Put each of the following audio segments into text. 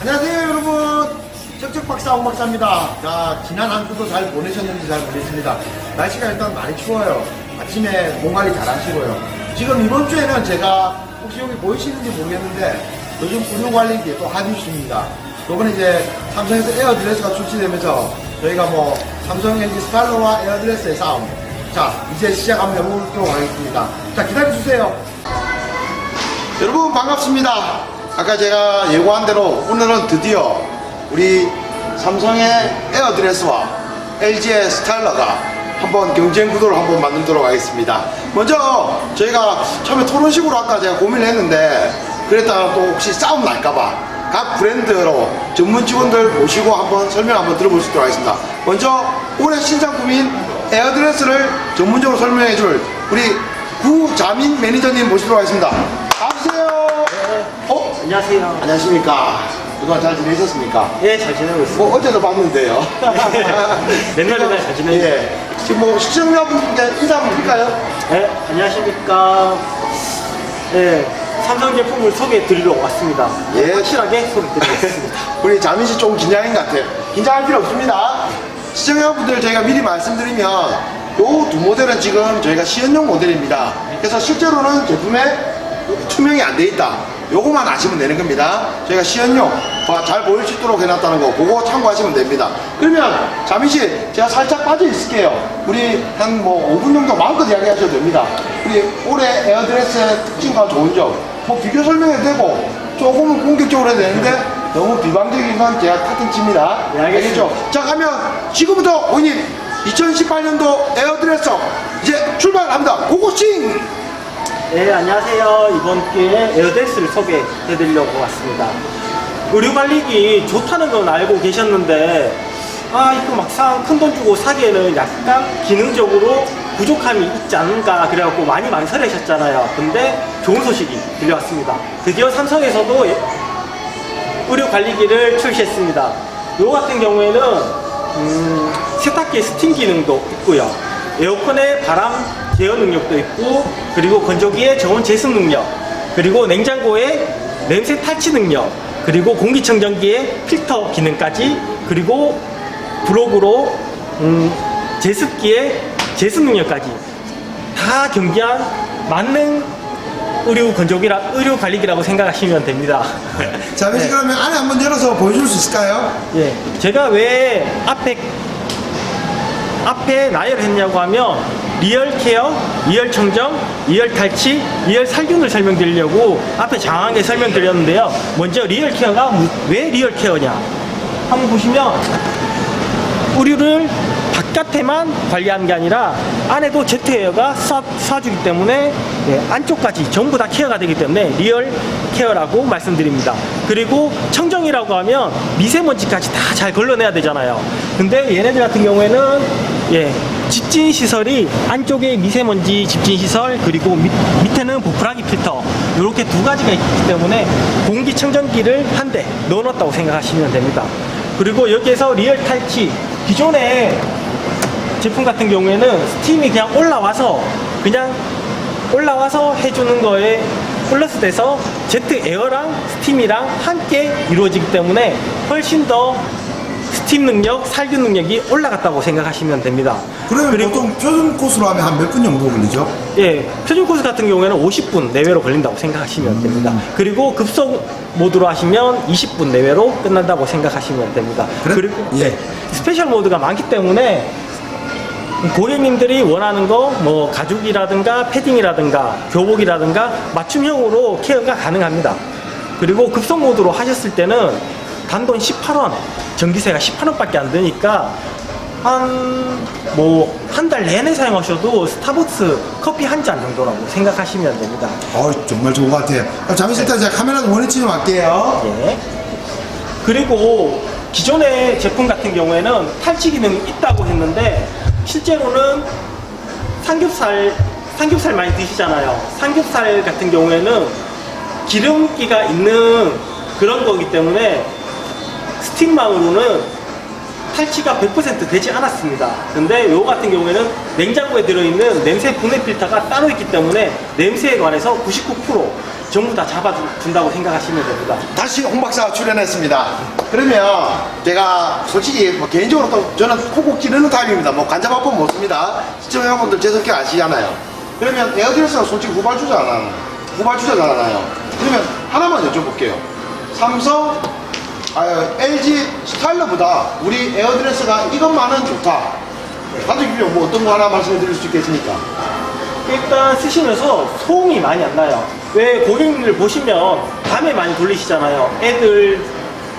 안녕하세요 여러분. 쩍쩍 박사 옥 박사입니다. 자 지난 한 주도 잘 보내셨는지 잘 모르겠습니다. 날씨가 일단 많이 추워요. 아침에 몸 관리 잘 하시고요. 지금 이번 주에는 제가 혹시 여기 보이시는지 모르겠는데 요즘 의료 관리기 또 핫이슈입니다. 요번에 이제 삼성에서 에어드레스가 출시되면서 저희가 뭐 삼성 LG 스칼로와 에어드레스의 싸움. 자 이제 시작 한번 해보도록 하겠습니다. 자 기다려주세요. 여러분 반갑습니다. 아까 제가 예고한 대로 오늘은 드디어 우리 삼성의 에어드레스와 LG의 스타일러가 한번 경쟁 구도를 한번 만들도록 하겠습니다. 먼저 저희가 처음에 토론식으로 아까 제가 고민을 했는데 그랬다가 또 혹시 싸움 날까봐 각 브랜드로 전문 직원들 모시고 한번 설명 한번 들어볼 수 있도록 하겠습니다. 먼저 올해 신상품인 에어드레스를 전문적으로 설명해 줄 우리 구자민 매니저님 모시도록 하겠습니다. 안녕하세요. 어? 안녕하세요. 안녕하십니까. 그동안 잘 지내셨습니까? 예, 잘 지내고 있습니다. 뭐 어제도 봤는데요. 맨날 맨날 잘 지내고 예. 지금 뭐 시청자분께 인사 한번 드릴까요? 네, 안녕하십니까. 네, 삼성 제품을 소개해 드리러 왔습니다. 예. 확실하게 소개해 드리겠습니다. 우리 자민 씨 조금 긴장인 것 같아요. 긴장할 필요 없습니다. 시청자분들 저희가 미리 말씀드리면 요 두 모델은 지금 저희가 시연용 모델입니다. 그래서 실제로는 제품에 투명이 안 돼 있다. 요거만 아시면 되는 겁니다. 저희가 시연용 봐, 잘 보일 수 있도록 해놨다는 거 그거 참고하시면 됩니다. 그러면 자민 씨 제가 살짝 빠져 있을게요. 우리 한 뭐 5분 정도 마음껏 이야기하셔도 됩니다. 우리 올해 에어드레스의 특징과 좋은 점, 뭐 비교 설명해도 되고 조금은 공격적으로 해야 되는데 너무 비방적인 건 제가 타ትን 칩니다. 네, 알겠습니다. 알겠죠? 자, 가면 지금부터 고객님 2018년도 에어드레서 이제 출발합니다. 고고싱! 네, 안녕하세요. 이번 기회에 에어데스를 소개해 드리려고 왔습니다. 의료 관리기 좋다는 건 알고 계셨는데, 아, 이거 막상 큰 돈 주고 사기에는 약간 기능적으로 부족함이 있지 않은가 그래갖고 많이 망설이셨잖아요. 근데 좋은 소식이 들려왔습니다. 드디어 삼성에서도 예- 의료 관리기를 출시했습니다. 요 같은 경우에는 음, 세탁기 스팀 기능도 있고요. 에어컨의 바람 제어 능력도 있고 그리고 건조기의 저온 제습 능력 그리고 냉장고의 냄새 탈취 능력 그리고 공기청정기의 필터 기능까지 그리고 블록으로 음, 제습기의 제습 능력까지 다 경기한 만능 의료 건조기라 의료 관리기라고 생각하시면 됩니다. 자, 네. 그러면 안에 한번 열어서 보여줄 수 있을까요? 예, 제가 왜 앞에 앞에 나열을 했냐고 하면 리얼 케어, 리얼 청정, 리얼 탈취, 리얼 살균을 설명드리려고 앞에 장황하게 설명드렸는데요. 먼저 리얼 케어가 무- 왜 리얼 케어냐? 한번 보시면 의류를 바깥에만 관리하는 게 아니라 안에도 제트 에어가 쏴, 쏴주기 때문에 예, 안쪽까지 전부 다 케어가 되기 때문에 리얼 케어라고 말씀드립니다. 그리고 청정이라고 하면 미세먼지까지 다 잘 걸러내야 되잖아요. 근데 얘네들 같은 경우에는 예, 집진 시설이 안쪽에 미세먼지 집진 시설 그리고 밑, 밑에는 보풀하기 필터 이렇게 두 가지가 있기 때문에 공기 청정기를 한 대 넣어놨다고 생각하시면 됩니다. 그리고 여기에서 리얼 탈취 기존에 제품 같은 경우에는 스팀이 그냥 올라와서 그냥 올라와서 해주는 거에 플러스 돼서 제트 에어랑 스팀이랑 함께 이루어지기 때문에 훨씬 더 스팀 능력, 살균 능력이 올라갔다고 생각하시면 됩니다. 그러면 그리고- 보통 표준 코스로 하면 한 몇 분 정도 걸리죠? 예, 표준 코스 같은 경우에는 50분 내외로 걸린다고 생각하시면 됩니다. 그리고 급속 모드로 하시면 20분 내외로 끝난다고 생각하시면 됩니다. 그래? 그리고 예. 네, 스페셜 모드가 많기 때문에 고객님들이 원하는 거 뭐 가죽이라든가 패딩이라든가 교복이라든가 맞춤형으로 케어가 가능합니다. 그리고 급속 모드로 하셨을 때는 단돈 18원, 전기세가 18원밖에 안 드니까 한 뭐 한 달 내내 사용하셔도 스타벅스 커피 한 잔 정도라고 생각하시면 됩니다. 어 정말 좋은 것 같아요. 그럼 잠시 일단 제가 카메라 원위치 좀 할게요. 예. 그리고 기존의 제품 같은 경우에는 탈취 기능이 있다고 했는데 실제로는 삼겹살 삼겹살 많이 드시잖아요. 삼겹살 같은 경우에는 기름기가 있는 그런 거기 때문에 스틱만으로는 탈취가 100% 되지 않았습니다. 근데 요 같은 경우에는 냉장고에 들어있는 냄새 분해 필터가 따로 있기 때문에 냄새에 관해서 99% 전부 다 잡아준다고 생각하시면 됩니다. 다시 홍 박사가 출연했습니다. 그러면 제가 솔직히 뭐 개인적으로 또 저는 콕콕 찌르는 타입입니다. 뭐 간잡아법 못 씁니다. 시청자분들 제 성격 아시잖아요. 그러면 에어드레스가 솔직히 후발주자잖아요. 후발주자잖아요. 그러면 하나만 여쭤볼게요. 삼성, 아, LG 스타일러보다 우리 에어드레스가 이것만은 좋다. 가족이요 뭐 어떤 거 하나 말씀해 드릴 수 있겠습니까? 일단 쓰시면서 소음이 많이 안 나요. 왜 고객님들 보시면 밤에 많이 돌리시잖아요. 애들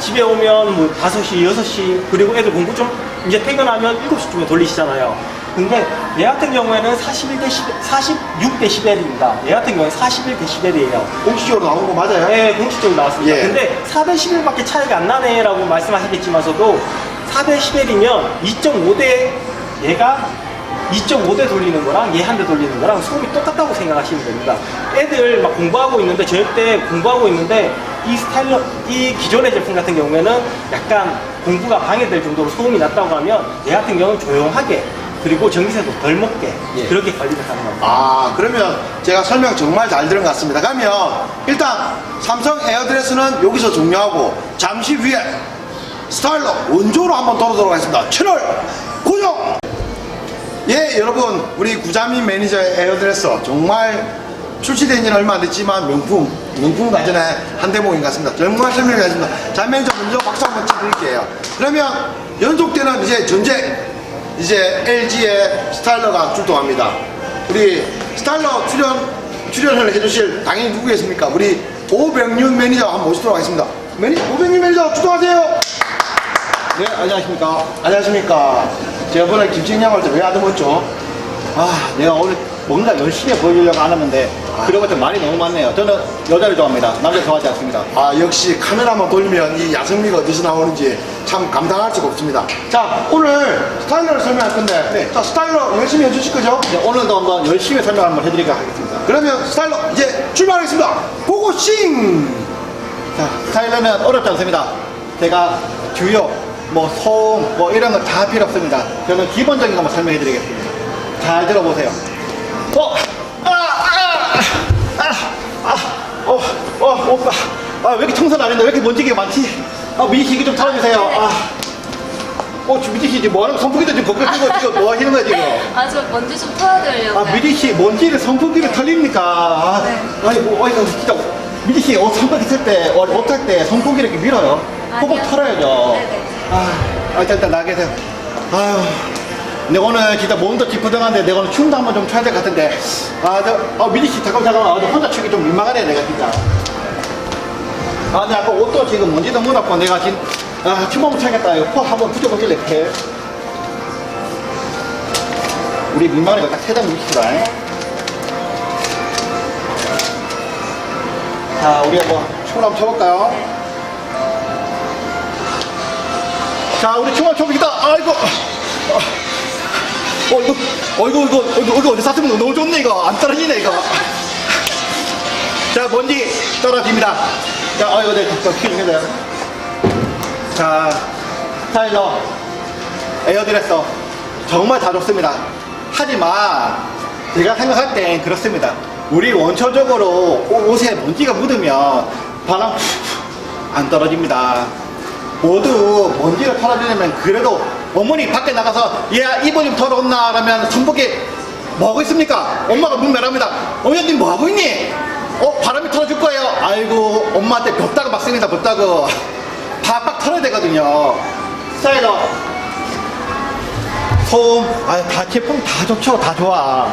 집에 오면 뭐 5시, 6시, 그리고 애들 공부 좀 이제 퇴근하면 7시쯤에 돌리시잖아요. 근데 얘 같은 경우에는 41대 10, 46대 11입니다. 얘 같은 경우에 41대 11이에요. 공식적으로 나온 거 맞아요? 네, 공식적으로 나왔습니다. 예. 근데 4대 11밖에 차이가 안 나네라고 말씀하시겠지만서도 4대 11이면 2.5대 얘가 2.5대 돌리는 거랑 얘 한 대 돌리는 거랑 소음이 똑같다고 생각하시면 됩니다. 애들 막 공부하고 있는데 저희 때 공부하고 있는데 이 스타일러 이 기존의 제품 같은 경우에는 약간 공부가 방해될 정도로 소음이 났다고 하면 얘 같은 경우는 조용하게 그리고 전기세도 덜 먹게 예. 그렇게 관리를 하는 겁니다. 아 그러면 제가 설명 정말 잘 들은 것 같습니다. 그러면 일단 삼성 에어드레스는 여기서 종료하고 잠시 후에 스타일러 원조로 한번 돌아보도록 하겠습니다. 채널 고정! 예 여러분 우리 구자민 매니저의 에어드레서 정말 출시된 지는 얼마 안 됐지만 명품 명품 가전의 한 대목인 것 같습니다. 정말 설명을 하겠습니다. 자 매니저 먼저 박수 한번 쳐드릴게요. 그러면 연속되는 이제 전쟁 이제 LG의 스타일러가 출동합니다. 우리 스타일러 출연 출연을 해주실 당연히 누구겠습니까? 우리 오병윤 매니저 한번 모시도록 하겠습니다. 매니 오병윤 매니저 출동하세요! 네, 안녕하십니까. 안녕하십니까? 제가 이번에 김치냥 할때 왜 아드먹었죠 아, 내가 오늘 뭔가 열심히 보여주려고 안 했는데, 그런 것들 말이 너무 많네요. 저는 여자를 좋아합니다. 남자 좋아하지 않습니다. 아 역시 카메라만 돌리면 이 야성미가 어디서 나오는지 참 감당할 수가 없습니다. 자 오늘 스타일러를 설명할 건데 네. 자 스타일러 열심히 해주실 거죠? 이제 오늘도 한번 열심히 설명 한번 해드리도록 하겠습니다. 그러면 스타일러 이제 출발하겠습니다. 고고싱! 자, 스타일러는 어렵지 않습니다. 제가 주요, 뭐, 소음, 뭐, 이런 거 다 필요 없습니다. 저는 기본적인 것만 설명해 드리겠습니다. 잘 들어보세요. 어! 왜 이렇게 청소를 안 했는데 왜 이렇게 먼지가 많지? 아, 미지 씨, 이거 좀 털어주세요. 아. 어, 지금 미지 씨, 지금 뭐 하는 거? 선풍기도 지금 벗겨 쓰고 지금 뭐 하시는 거야, 지금? 아, 저 먼지 좀 털어드리려고요. 아, 미리 씨, 먼지를 선풍기를 털립니까? 아, 네. 아니, 뭐, 아니, 진짜. 미리 씨, 옷 선풍기 쓸 때, 옷, 옷할 때 선풍기를 이렇게 밀어요. 호박 아니요. 털어야죠. 네네. 아, 아, 일단, 일단 나 계세요. 아유. 근데 오늘 진짜 몸도 찌뿌둥한데 내가 오늘 춤도 한번 좀 춰야 될 것 같은데. 아, 저, 아, 미리 씨, 잠깐만, 잠깐만. 아, 저 혼자 추기 좀 민망하네, 내가 진짜. 아, 근데 아까 옷도 지금 먼지도 묻었고, 내가 지금, 아, 춤 한번 춰야겠다. 이거 코 한번 붙여보길래, 이렇게. 우리 민망하니까 딱 세장 묻힙시다. 자, 우리 한번 춤을 한번 춰볼까요? 자, 우리 춤을 춰봅시다. 아이고. 어, 어, 이거, 어, 이거, 이거, 이거, 이거 어디 쌌으면 너무 좋네, 이거. 안 떨어지네, 이거. 자, 먼지 떨어집니다. 자, 어, 이거 내, 저, 키좀 해줘요. 자, 스타일러, 에어드레서. 정말 다 좋습니다. 하지만, 제가 생각할 땐 그렇습니다. 우리 원초적으로 옷- 옷에 먼지가 묻으면 바람 안 떨어집니다. 모두 먼지를 털어주려면 그래도 어머니 밖에 나가서 얘 이불 좀 털어온나 그러면 선풍기 뭐하고 있습니까? 엄마가 문 열합니다. 어머니 뭐 하고 있니? 어? 바람이 털어줄 거예요. 아이고 엄마한테 덥다고 막 씁니다 덥다고. 팍팍 털어야 되거든요. 스타일러. 소음. 아다 제품 다 좋죠? 다 좋아.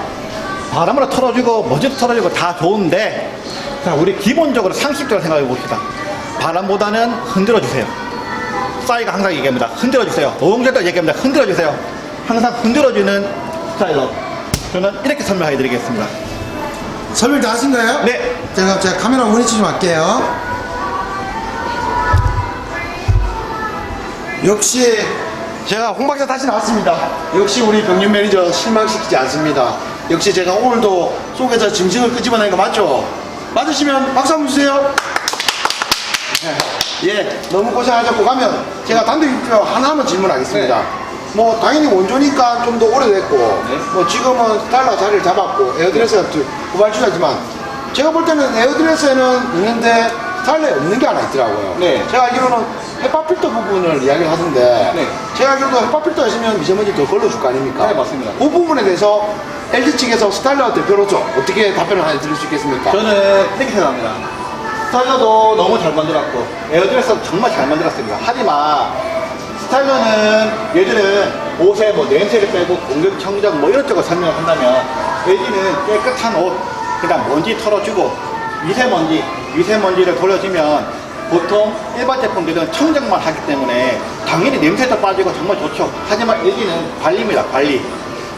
바람으로 털어주고 먼지도 털어주고 다 좋은데 자 우리 기본적으로 상식적으로 생각해 봅시다. 바람보다는 흔들어 주세요. 싸이가 항상 얘기합니다. 흔들어 주세요. 노동자도 얘기합니다. 흔들어 주세요. 항상 흔들어 주는 스타일러. 저는 이렇게 설명해 드리겠습니다 설명 다 하신 거예요? 네 제가 제가 카메라 원위치 좀 할게요. 역시 제가 홍 박사 다시 나왔습니다. 역시 우리 병윤 매니저 실망시키지 않습니다. 역시 제가 오늘도 속에서 짐승을 끄집어낸 거 맞죠? 맞으시면 박수 한번 주세요. 예, 너무 고생하셨고 가면 제가 단독 입표 하나만 질문하겠습니다. 뭐 당연히 원조니까 좀 더 오래됐고 뭐 지금은 스타일러 자리를 잡았고 에어드레스가 두- 후발주자지만 제가 볼 때는 에어드레스에는 있는데 스타일러에 없는 게 하나 있더라고요. 네. 제가 알기로는 헤파 필터 부분을 이야기를 하던데 네. 제가 알기로도 헤파 필터 있으면 미세먼지 더 걸러줄 거 아닙니까? 네, 맞습니다. 그 부분에 대해서 LG 측에서 스타일러 대표로서 어떻게 답변을 하나 드릴 수 있겠습니까? 저는 이렇게 생각합니다. 스타일러도 너무 잘 만들었고 에어드레스 정말 잘 만들었습니다. 하지만 스타일러는 얘들은 옷에 뭐 냄새를 빼고 공격 청정 뭐 이것저것 설명을 한다면 LG는 깨끗한 옷 그다음 먼지 털어주고 미세먼지 미세먼지를 돌려주면 보통 일반 제품들은 청정만 하기 때문에 당연히 냄새도 빠지고 정말 좋죠. 하지만 LG는 관리입니다. 관리.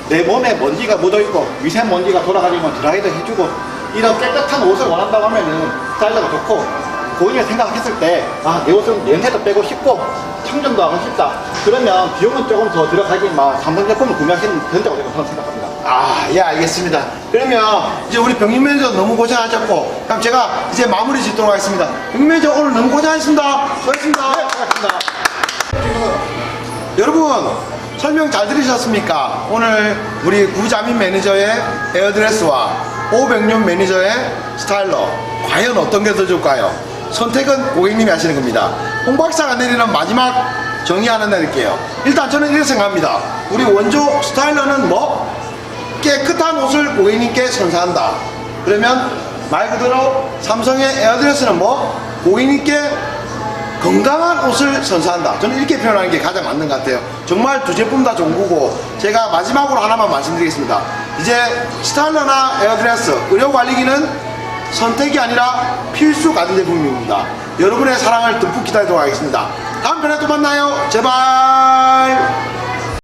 내 몸에 먼지가 묻어있고 미세먼지가 돌아다니면 드라이도 해주고 이런 깨끗한 옷을 원한다고 하면은 스타일러가 좋고 고객이 생각했을 때 아 내 옷은 냄새도 빼고 싶고 청정도 하고 싶다 그러면 비용은 조금 더 들어가지만 삼성 제품을 구매하시면 된다고 저는 생각합니다 아, 예, 알겠습니다. 그러면 이제 우리 병임 매니저 너무 고생하셨고, 그럼 제가 이제 마무리 짓도록 하겠습니다. 병임 매니저 오늘 너무 고생하셨습니다. 수고하셨습니다. 고맙습니다 여러분, 설명 잘 들으셨습니까? 오늘 우리 구자민 매니저의 에어드레스와 오백년 매니저의 스타일러, 과연 어떤 게 더 좋을까요? 선택은 고객님이 하시는 겁니다. 홍 박사가 내리는 마지막 정의 하나 내릴게요. 일단 저는 이렇게 생각합니다. 우리 원조 스타일러는 뭐? 깨끗한 옷을 고객님께 선사한다. 그러면 말 그대로 삼성의 에어드레스는 뭐? 고객님께 건강한 옷을 선사한다. 저는 이렇게 표현하는 게 가장 맞는 것 같아요. 정말 두 제품 다 좋은 거고, 제가 마지막으로 하나만 말씀드리겠습니다. 이제 스타일러나 에어드레스, 의료관리기는 선택이 아니라 필수 가전 제품입니다. 여러분의 사랑을 듬뿍 기다리도록 하겠습니다. 다음 편에 또 만나요. 제발!